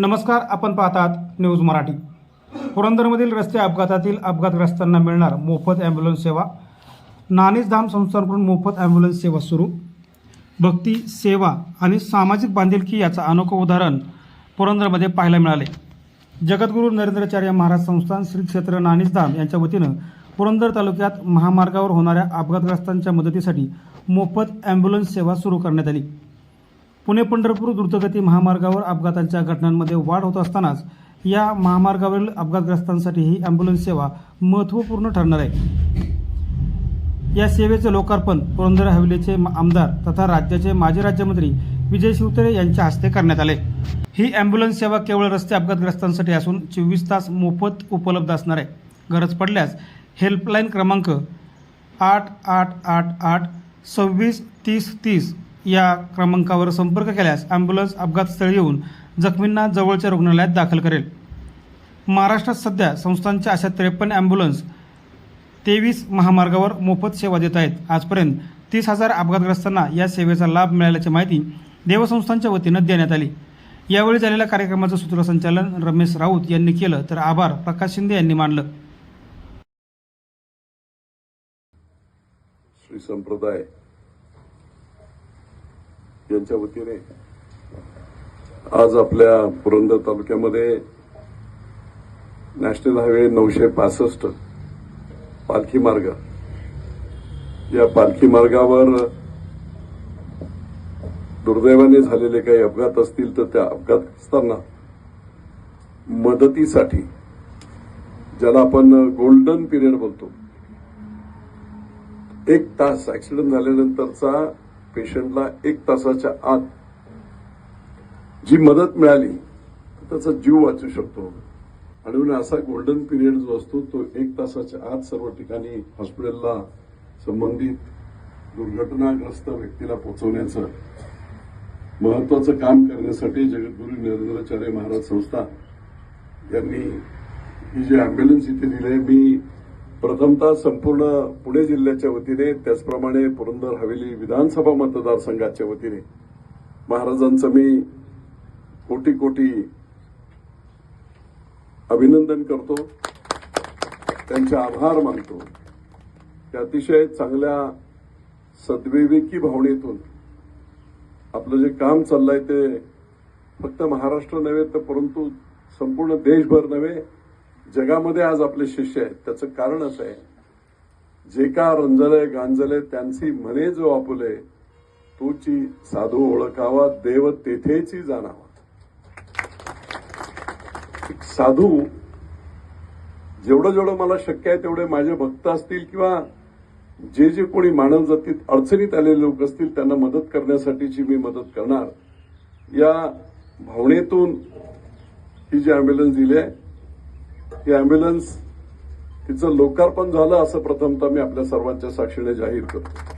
नमस्कार आपण पाहतात न्यूज मराठी. पुरंदरमधील रस्ते अपघातातील अपघातग्रस्तांना मिळणार मोफत ॲम्ब्युलन्स सेवा. नाणीजधाम संस्थांकडून मोफत ॲम्ब्युलन्स सेवा सुरू. भक्ती सेवा आणि सामाजिक बांधिलकी याचं अनोखं उदाहरण पुरंदरमध्ये पाहायला मिळाले. जगद्गुरू नरेंद्राचार्य महाराज संस्थान श्री क्षेत्र नाणीजधाम यांच्या वतीनं पुरंदर तालुक्यात महामार्गावर होणाऱ्या अपघातग्रस्तांच्या मदतीसाठी मोफत ॲम्ब्युलन्स सेवा सुरू करण्यात आली. पुणे पंढरपूर द्रुतगती महामार्गावर अपघातांच्या घटनांमध्ये वाढ होत असतानाच या महामार्गावरील अपघातग्रस्तांसाठी ही ॲम्ब्युलन्स सेवा महत्त्वपूर्ण ठरणार आहे. या सेवेचे लोकार्पण पुरंदर हवेलीचे आमदार तथा राज्याचे माजी राज्यमंत्री विजय शिवतरे यांच्या हस्ते करण्यात आले. ही ॲम्ब्युलन्स सेवा केवळ रस्ते अपघातग्रस्तांसाठी असून चोवीस तास मोफत उपलब्ध असणार आहे. गरज पडल्यास हेल्पलाईन क्रमांक आठ आठ आठ आठ सव्वीस तीस तीस या क्रमांकावर संपर्क केल्यास ॲम्ब्युलन्स अपघातस्थळी येऊन जखमींना जवळच्या रुग्णालयात दाखल करेल. महाराष्ट्रात सध्या संस्थांच्या अशा त्रेपन्न ॲम्ब्युलन्स तेवीस महामार्गावर मोफत सेवा देत आहेत. आजपर्यंत तीस हजार अपघातग्रस्तांना या सेवेचा लाभ मिळाल्याची माहिती देवसंस्थांच्या वतीनं देण्यात आली. यावेळी झालेल्या कार्यक्रमाचं सूत्रसंचालन रमेश राऊत यांनी केलं तर आभार प्रकाश शिंदे यांनी मानलं. श्री संप्रदाय यांच्या वतीने आज आपल्या पुरंदर तालुक्यामध्ये नॅशनल हायवे नऊशे पासष्ट पालखी मार्ग या पालखी मार्गावर दुर्दैवाने झालेले काही अपघात असतील तर त्या अपघातग्रस्तांना मदतीसाठी ज्याला आपण गोल्डन पिरियड बोलतो एक तास ऍक्सिडेंट झाल्यानंतरचा पेशंटला एक तासाच्या आत जी मदत मिळाली त्याचा जीव वाचू शकतो. आणि म्हणून असा गोल्डन पिरियड जो असतो तो एक तासाच्या आत सर्व ठिकाणी हॉस्पिटलला संबंधित दुर्घटनाग्रस्त व्यक्तीला पोहोचवण्याचं महत्वाचं काम करण्यासाठी जगद्गुरू नरेंद्राचार्य महाराज संस्था यांनी ही जी अँब्युलन्स इथे दिली आहे मी प्रथमतः संपूर्ण पुणे जिल्ह्याच्या वतीने त्याचप्रमाणे पुरंदर हवेली विधानसभा मतदारसंघाच्या वतीने महाराजांचं मी कोटी कोटी अभिनंदन करतो. त्यांचे आभार मानतो. त्या अतिशय चांगल्या सद्विवेकी भावनेतून आपलं जे काम चाललंय ते फक्त महाराष्ट्र नव्हे तर परंतु संपूर्ण देशभर नव्हे जगामध्ये आज आपले शिष्य आहेत. त्याचं कारण असं आहे. जे का रंजले गांजले त्यांची मने जो आपुले तोची साधू ओळखावा देव तेथेची जाणावा. एक साधू जेवढं जेवढं मला शक्य आहे तेवढे माझे भक्त असतील किंवा जे जे कोणी मानव जातीत अडचणीत आलेले लोक असतील त्यांना मदत करण्यासाठीची मी मदत करणार. या भावनेतून ही जी अँब्युलन्स दिली आहे ही ॲम्ब्युलन्स तिचं लोकार्पण झालं असं प्रथमतः मी आपल्या सर्वांच्या साक्षीने जाहीर करतो.